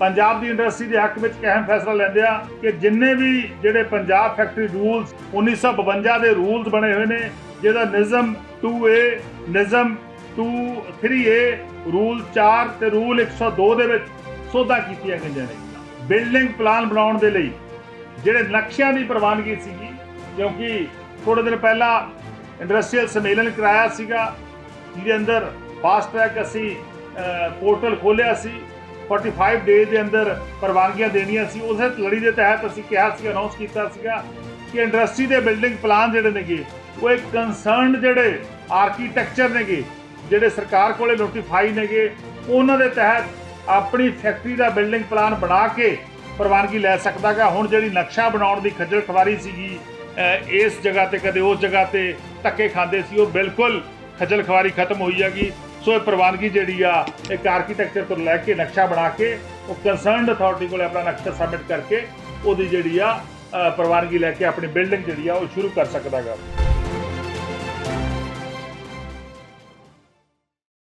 ਪੰਜਾਬ ਦੀ industry ਦੇ ਹੱਕ ਵਿੱਚ ਅਹਿਮ ਫੈਸਲਾ ਲੈਂਦੇ ਆ ਕਿ ਜਿੰਨੇ ਵੀ ਜਿਹੜੇ ਪੰਜਾਬ ਫੈਕਟਰੀ ਰੂਲਸ 1952 ਦੇ ਰੂਲਸ ਬਣੇ ਹੋਏ ਨੇ, ਜਿਹਦਾ ਨਿਜ਼ਮ 2A ਨਿਜ਼ਮ 2 3A ਰੂਲ 4 ਤੇ ਰੂਲ 102 ਦੇ ਵਿੱਚ ਸੋਧਾਂ ਕੀਤੀਆਂ ਗਈਆਂ ਨੇ। ਬਿਲਡਿੰਗ ਪਲਾਨ ਬਣਾਉਣ ਦੇ ਲਈ ਜਿਹੜੇ ਨਕਸ਼ਿਆਂ ਦੀ ਪ੍ਰਵਾਨਗੀ ਸੀਗੀ, ਕਿਉਂਕਿ ਥੋੜੇ ਦਿਨ ਪਹਿਲਾਂ ਇੰਡਸਟਰੀਅਲ ਸੰਮੇਲਨ ਕਰਾਇਆ ਸੀਗਾ, ਜਿਹਦੇ ਅੰਦਰ ਫਾਸਟ ਟਰੈਕ ਅਸੀਂ ਪੋਰਟਲ ਖੋਲਿਆ ਸੀ। 45 ਡੇ ਦੇ ਅੰਦਰ ਪ੍ਰਵਾਨਗੀਆਂ ਦੇਣੀਆਂ ਸੀ। ਉਸੇ ਲੜੀ ਦੇ ਤਹਿਤ ਅਸੀਂ ਕਿਹਾ ਸੀ ਅਨਾਉਂਸ ਕੀਤਾ ਸੀਗਾ ਕਿ ਇੰਡਸਟਰੀ ਦੇ ਬਿਲਡਿੰਗ ਪਲਾਨ ਜਿਹੜੇ ਨੇਗੇ, ਉਹ ਇੱਕ ਕੰਸਰਨਡ ਜਿਹੜੇ ਆਰਕੀਟੈਕਚਰ ਨੇਗੇ, ਜਿਹੜੇ ਸਰਕਾਰ ਕੋਲੇ ਨੋਟੀਫਾਈ ਨੇਗੇ, ਉਹਨਾਂ ਦੇ ਤਹਿਤ ਆਪਣੀ ਫੈਕਟਰੀ ਦਾ ਬਿਲਡਿੰਗ ਪਲਾਨ ਬਣਾ ਕੇ ਪ੍ਰਵਾਨਗੀ ਲੈ ਸਕਦਾਗਾ। ਹੁਣ ਜਿਹੜੀ ਨਕਸ਼ਾ ਬਣਾਉਣ ਦੀ ਖੱਜਲ ਖਵਾਰੀ ਸੀਗੀ ਇਸ ਜਗ੍ਹਾ ਤੇ ਕਦੇ ਉਸ ਜਗ੍ਹਾ ਤੇ ਧੱਕੇ ਖਾਂਦੇ ਸੀ, ਉਹ ਬਿਲਕੁਲ ਖੱਜਲ ਖਵਾਰੀ ਖਤਮ ਹੋਈ ਹੈਗੀ। ਸੋ ਇਹ ਪ੍ਰਵਾਨਗੀ ਜਿਹੜੀ ਆ, ਇੱਕ ਆਰਕੀਟੈਕਚਰ ਤੋਂ ਲੈ ਕੇ ਨਕਸ਼ਾ ਬਣਾ ਕੇ, ਉਹ ਕੰਸਰਨਡ ਅਥਾਰਟੀ ਕੋਲ ਆਪਣਾ ਨਕਸ਼ਾ ਸਬਮਿਟ ਕਰਕੇ, ਉਹਦੀ ਜਿਹੜੀ ਆ ਪ੍ਰਵਾਨਗੀ ਲੈ ਕੇ ਆਪਣੀ ਬਿਲਡਿੰਗ ਜਿਹੜੀ ਆ, ਉਹ ਸ਼ੁਰੂ ਕਰ ਸਕਦਾਗਾ